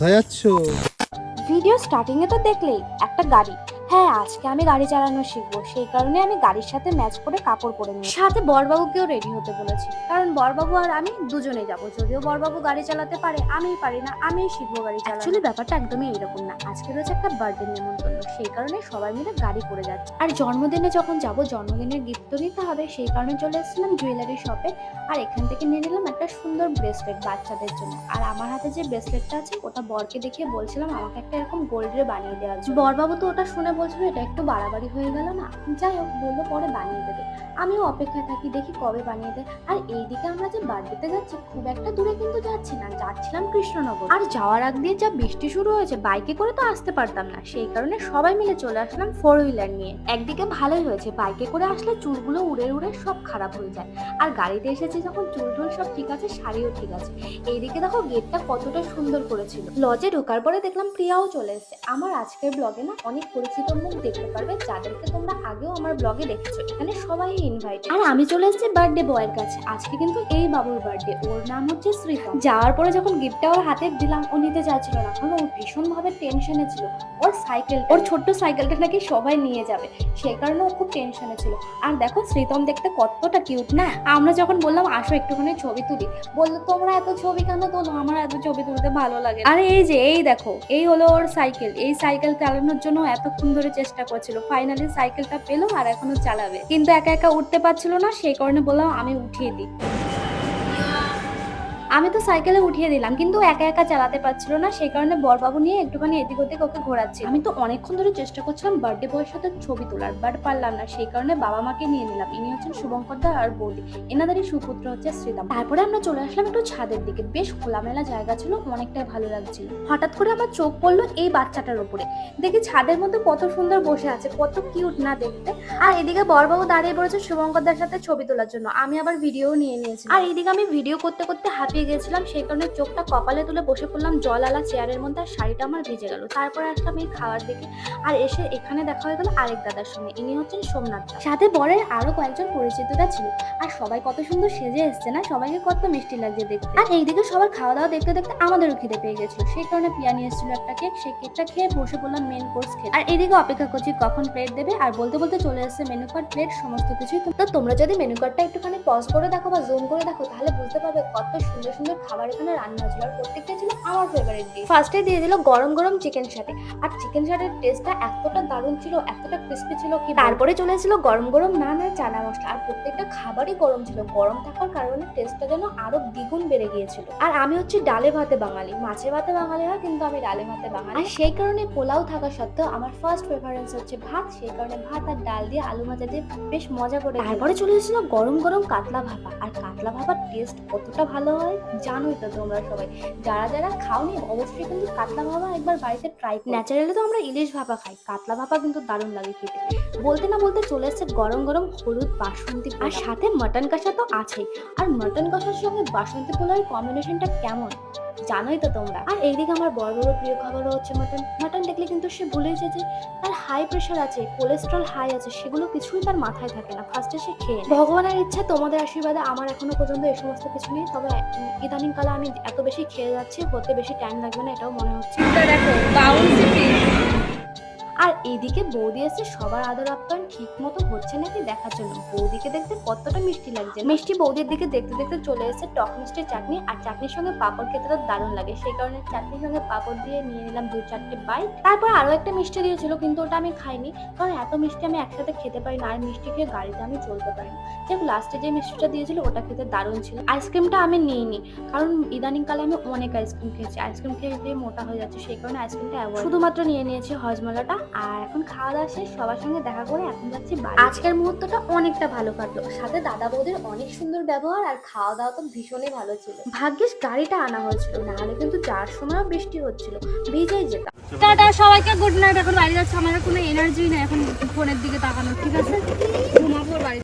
কোথায় যাচ্ছ? ভিডিও স্টার্টিংয়ে তো দেখলেই একটা গাড়ি। হ্যাঁ আজকে আমি গাড়ি চালানো শিখব। সেই কারণে আমি গাড়ির সাথে ম্যাচ করে কাপড় পরে নিই সাথে বরবাবুকেও রেডি হতে বলেছি। কারণ বরবাবু আর আমি দুজনে যাব। যদিও বরবাবু গাড়ি চালাতে পারে আমিই পারি না আমিই শিখব গাড়ি চালানো অ্যাকচুয়ালি ব্যাপারটা একদমই এরকম না। আজকে রয়েছে একটা বার্থডে নেমন্তন্ন সেই কারণে সবাই মিলে গাড়ি করে যাচ্ছে। আর জন্মদিনে যখন যাব জন্মদিনের গিফট তো নিতে হবে। সেই কারণে চলে এসেছিলাম জুয়েলারি শপে আর এখান থেকে নিয়ে নিলাম একটা সুন্দর ব্রেসলেট বাচ্চাদের জন্য। আর আমার হাতে যে ব্রেসলেটটা আছে ওটা বরকে দেখিয়ে বলছিলাম আমাকে একটা এরকম গোল্ডের বানিয়ে দেওয়া বরবাবু তো ওটা শুনে বলছিল, এটা একটু বাড়াবাড়ি হয়ে গেল না? যাই হোক, বলল, পরে বানিয়ে দেবে। আমিও অপেক্ষায় থাকি, দেখি কবে বানিয়ে দেয়। আর এইদিকে আমরা যে বার্থডেতে যাচ্ছি, খুব একটা দূরে কিন্তু যাচ্ছি না। যাচ্ছিলাম কৃষ্ণনগর। আর যাওয়ার আগ দিয়ে যা বৃষ্টি শুরু হয়েছে, বাইকে করে তো আসতে পারতাম না। সেই কারণে সবাই মিলে চলে আসলাম ফোর হুইলার নিয়ে। একদিকে ভালোই হয়েছে, বাইকে করে আসলে চুলগুলো উড়ে উড়ে সব খারাপ হয়ে যায়। আর গাড়িতে এসেছে যখন চুল টুল সব ঠিক আছে, শাড়িও ঠিক আছে। এইদিকে দেখো গেটটা কতটা সুন্দর করেছিল। লজে ঢোকার পরে দেখলাম প্রিয়াও চলে এসেছে। আমার আজকের ব্লগে না অনেক পরিচিত মুখ দেখতে পারবে যাদেরকে তোমরা আগেও আমার ব্লগে দেখেছ এখানে সবাই ইনভাইট আর আমি চলে এসেছি বার্থডে বয়ের কাছে। আজকে কিন্তু এই বাবুর বার্থডে ওর নাম হচ্ছে শ্রীতম। যাওয়ার পরে যখন গিফটটা ওর হাতে দিলাম ও নিতে চাচ্ছিল না। কারণ ও ভীষণ ভাবে টেনশনে ছিল। ওর সাইকেল ওর ছোট্ট সাইকেলটা নাকি সবাই নিয়ে যাবে। সেই কারণে ও খুব টেনশনে ছিল। আর দেখো শ্রীতম দেখতে কতটা কিউট না? আমরা যখন বললাম আসো একটুখানি ছবি তুলি। বলল তোমরা এত ছবি কেন তোলো? আমার এত ছবি তুলতে ভালো লাগে আরে এই যে এই দেখো এই হলো ওর সাইকেল এই সাইকেল চালানোর জন্য এতক্ষণ ধরে চেষ্টা করছিল। ফাইনালি সাইকেলটা পেল আর এখনও চালাবে। কিন্তু একা একা উঠতে পারছিল না, সেই কারণে বললাম আমি উঠিয়ে দিই। আমি তো সাইকেলে উঠিয়ে দিলাম, কিন্তু একা একা চালাতে পারছিল না, সেই কারণে বরবাবু নিয়ে একটুখানি এদিক ওদিক ওকে ঘোরাচ্ছি আমি তো অনেকক্ষণ ধরে চেষ্টা করছিলাম বার্থডে বয়ের সাথে ছবি তোলার বাট পারলাম না, সেই কারণে বাবা মাকে নিয়ে নিলাম। ইনি হচ্ছেন শুভঙ্কর দা আর বৌদি, এনাদেরই সুপুত্র হচ্ছে শ্রীরাম। তারপরে আমরা চলে আসলাম একটু ছাদের দিকে। বেশ খোলামেলা জায়গা ছিল, অনেকটাই ভালো লাগছিল। হঠাৎ করে আমার চোখ পড়ল এই বাচ্চাটার উপরে। দেখি ছাদের মধ্যে কত সুন্দর বসে আছে, কত কিউট না দেখতে। আর এদিকে বরবাবু দাঁড়িয়ে পড়েছে শুভঙ্কর দার সাথে ছবি তোলার জন্য। আমি আবার ভিডিও নিয়ে নিয়েছি আর এইদিকে আমি ভিডিও করতে করতে হাঁপিয়ে গেছিলাম, সেই কারণে চোখটা কপালে তুলে বসে পড়লাম জল আলা চেয়ারের মধ্যে আর শাড়িটা আমার ভিজে গেল। তারপরে আসলাম এই খাওয়ার দিকে। আর এসে এখানে দেখা হয়ে গেল আরেক দাদার সঙ্গে, ইনি হচ্ছেন সোমনাথ সাথে বরের আরও কয়েকজন পরিচিতরা ছিল। আর সবাই কত সুন্দর সেজে এসছে না, সবাইকে কত মিষ্টি লাগছে দেখতে। আর এইদিকে সবার খাওয়া দাওয়া দেখতে দেখতে আমাদেরও খিদে পেয়ে গেছিল। সেই কারণে পিয়া নিয়ে এসেছিল একটা কেক সেই কেকটা খেয়ে বসে পড়লাম মেন কোর্স খেতে। আর এইদিকে অপেক্ষা করছি কখন প্লেট দেবে, আর বলতে বলতে চলে এসেছে মেনু কার্ড প্লেট সমস্ত কিছুই তো। তোমরা যদি মেনু কার্ডটা একটুখানি পজ করে দেখো বা জুম করে দেখো, তাহলে বুঝতে পারবে কত সুন্দর সুন্দর সুন্দর খাবার এখানে রান্না হয়েছিল। আর প্রত্যেকটা ছিল আমার ফেভারিট ডিশ ফার্স্টে দিয়ে দিল গরম গরম চিকেন সাথে আর চিকেন সাথের টেস্টটা এতটা দারুণ ছিল, এতটা ক্রিস্পি ছিল কি তারপরে চলে এসেছিল গরম গরম নান আর চানা মশলা। আর প্রত্যেকটা খাবারই গরম ছিল। গরম থাকার কারণে টেস্টটা যেন আরও দ্বিগুণ বেড়ে গিয়েছিল। আর আমি হচ্ছে ডালে ভাতে বাঙালি। মাছে ভাতে বাঙালি হয়, কিন্তু আমি ডালে ভাতে বাঙালি। আর সেই কারণে পোলাও থাকা সত্ত্বেও আমার ফার্স্ট প্রেফারেন্স হচ্ছে ভাত। সেই কারণে ভাত আর ডাল দিয়ে আলু ভাজা দিয়ে বেশ মজা করে তারপরে চলে এসেছিল গরম গরম কাতলা ভাপা। আর কাতলা ভাপার টেস্ট কতটা ভালো হয়? জানোই তো তোমরা সবাই। যারা যারা খাওনি অবশ্যই কিন্তু কাতলা ভাপা একবার বাড়িতে ট্রাই ন্যাচারালি তো আমরা ইলিশ ভাপা খাই কাতলা ভাপা কিন্তু দারুণ লাগে খেতে। বলতে না বলতে চলে এসেছে গরম গরম হলুদ বাসন্তী আর সাথে মাটন কষা তো আছেই। আর মাটন কষার সঙ্গে বাসন্তী পোলাওয়ের কম্বিনেশনটা কেমন? জানোই তো তোমরা। আর এইদিকে আমার বড় বড় প্রিয় খাবারও হচ্ছে মাটন মাটন দেখলে কিন্তু সে ভুলে যায় যে তার হাই প্রেশার আছে কোলেস্ট্রল হাই আছে, সেগুলো কিছুই তার মাথায় থাকে না। ফার্স্টে সে খেয়ে ভগবানের ইচ্ছা, তোমাদের আশীর্বাদে আমার এখনও পর্যন্ত এই সমস্ত কিছু নেই। তবে ইদানিং কালে আমি এত বেশি খেয়ে যাচ্ছি, হতে বেশি টাইম লাগবে না, এটাও মনে হচ্ছে। দেখো আর এইদিকে বৌদি এসে সবার আদর আপ্যায়ন ঠিক মতো হচ্ছে নাকি দেখার জন্য। বৌদিকে দেখতে কতটা মিষ্টি লাগছে। মিষ্টি বৌদির দিকে দেখতে দেখতে চলে এসেছে টক মিষ্টির চাটনি আর চাটনির সঙ্গে পাঁপড় খেতে তো দারুণ লাগে। সেই কারণে চাটনির সঙ্গে পাঁপড় দিয়ে নিয়ে নিলাম দু চারটে বাইট। তারপর আরও একটা মিষ্টি দিয়েছিল, কিন্তু ওটা আমি খাইনি। কারণ এত মিষ্টি আমি একসাথে খেতে পারি না, আর মিষ্টি খেয়ে গাড়িতে আমি চলতে পারি না। যাই লাস্টে যে মিষ্টিটা দিয়েছিল, ওটা খেতে দারুণ ছিল। আইসক্রিমটা আমি নিইনি, কারণ ইদানিং কালে আমি অনেক আইসক্রিম খেয়েছি। আইসক্রিম খেয়ে খেয়ে মোটা হয়ে যাচ্ছে, সেই কারণে আইসক্রিমটা অ্যাভয়েড শুধুমাত্র নিয়ে নিয়েছি হজমলাটা আর এখন খাওয়া দাওয়া শেষ সবার সঙ্গে দেখা করে এখন যাচ্ছি বাড়ি। আজকের মুহূর্তটা অনেকটা ভালো কাটলো। সাথে দাদা বৌদের অনেক সুন্দর ব্যবহার আর খাওয়া দাওয়া তো ভীষণই ভালো ছিল। ভাগ্যিস গাড়িটা আনা হয়েছিল নাহলে কিন্তু যার সময়ও বৃষ্টি হচ্ছিল। ভিজেই যেতাম। টাটা সবাইকে গুড নাইট এখন বাড়ি যাচ্ছে আমার কোনো এনার্জি নেই। এখন ফোনের দিকে তাকানো ঠিক আছে? ঘুমাবো বাড়ি।